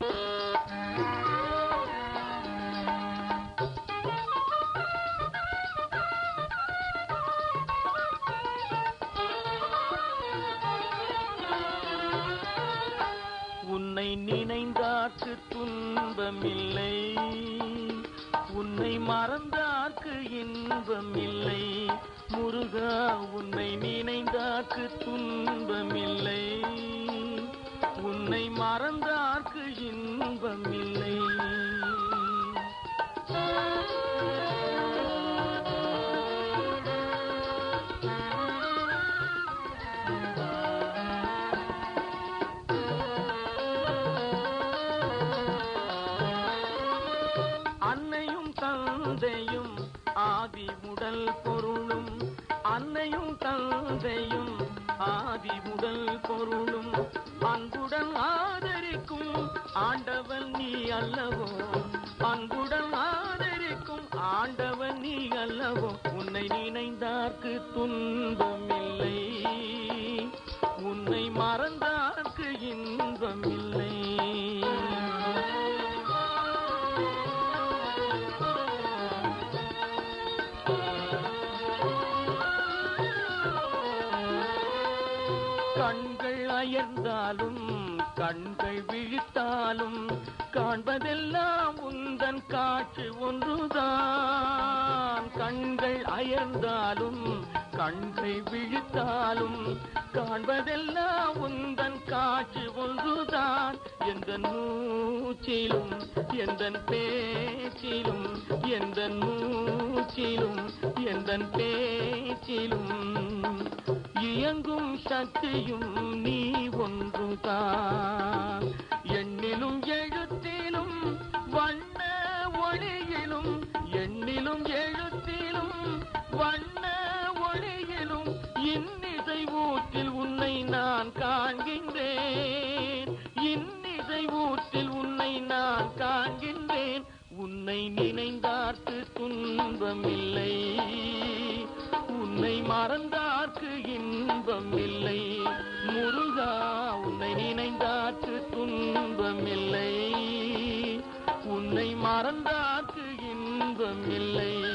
உன்னை நினைந்தாக்கு துன்பமில்லை. உன்னை மறந்தாக்கு இன்பமில்லை. முருகா உன்னை நினைந்தாக்கு துன்பமில்லை. உன்னை மறந்த இன்பமில்லை அன்னையும் தந்தையும் ஆதி உடல் பொருளும் அன்னையும் தந்தையும் ஆதி முதல் பொருளும் அன்புடன் ஆதரிக்கும் ஆண்ட அல்லவோ? அன்புடன் ஆதரிக்கும் ஆண்டவன் நீ அல்லவோ? உன்னை நினைந்தார்க்கு துன்பமில்லை. உன்னை மறந்தார்க்கு இன்பமில்லை. கண்கள் அயர்ந்தாலும் கண்கள் விழித்தாலும் காண்பதெல்லாம் உந்தன் காட்சி ஒன்றுதான். கண்கள் அயர்ந்தாலும் கண்கள் விழித்தாலும் காண்பதெல்லாம் உந்தன் காட்சி ஒன்றுதான். எந்த மூச்சிலும் எந்த பேச்சிலும் எந்த மூச்சிலும் எந்த பேச்சிலும் இயங்கும் சக்தியும் நீ ஒன்று. பெண்ணிலும் எழுத்திலும் வண்ண ஒளியிலும் இன்னிசை ஊற்றில் உன்னை நான் காண்கின்றேன். இன்னிசை ஊற்றில் உன்னை நான் காண்கின்றேன். உன்னை நினைந்தார்க்கு துன்பம் இல்லை உன்னை மறந்தார்க்கு இன்பம் இல்லை முருகா உன்னை நினைந்தார்க்கு துன்பம் இல்லை உன்னை மறந்தார் இன்பம் இல்லை முருகா